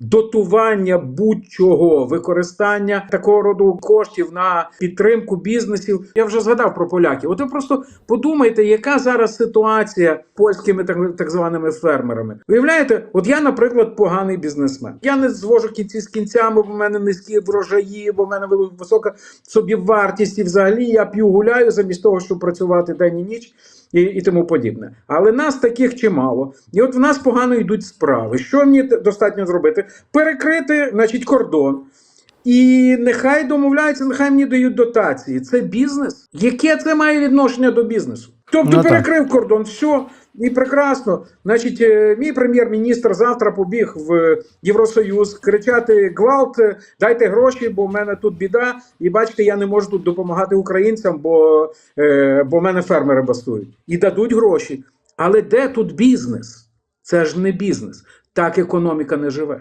дотування будь-чого, використання такого роду коштів на підтримку бізнесів. Я вже згадав про поляків. От ви просто подумайте, яка зараз ситуація польськими так, так званими фермерами. Уявляєте, от я, наприклад, поганий бізнесмен. Я не звожу кінці з кінцями, бо в мене низькі врожаї, бо в мене висока собівартість, і взагалі я п'ю гуляю замість того, щоб працювати день і ніч. І, і тому подібне. Але нас таких чимало. І от в нас погано йдуть справи. Що мені достатньо зробити? Перекрити, значить, кордон. І нехай домовляються, нехай мені дають дотації. Це бізнес. Яке це має відношення до бізнесу? Тобто Ну, так. перекрив кордон, все, і прекрасно. Значить, е, мій прем'єр-міністр завтра побіг в Євросоюз кричати: гвалт, е, дайте гроші, бо в мене тут біда. І бачите, я не можу тут допомагати українцям, бо, е, бо в мене фермери бастують. І дадуть гроші. Але де тут бізнес? Це ж не бізнес. Так економіка не живе.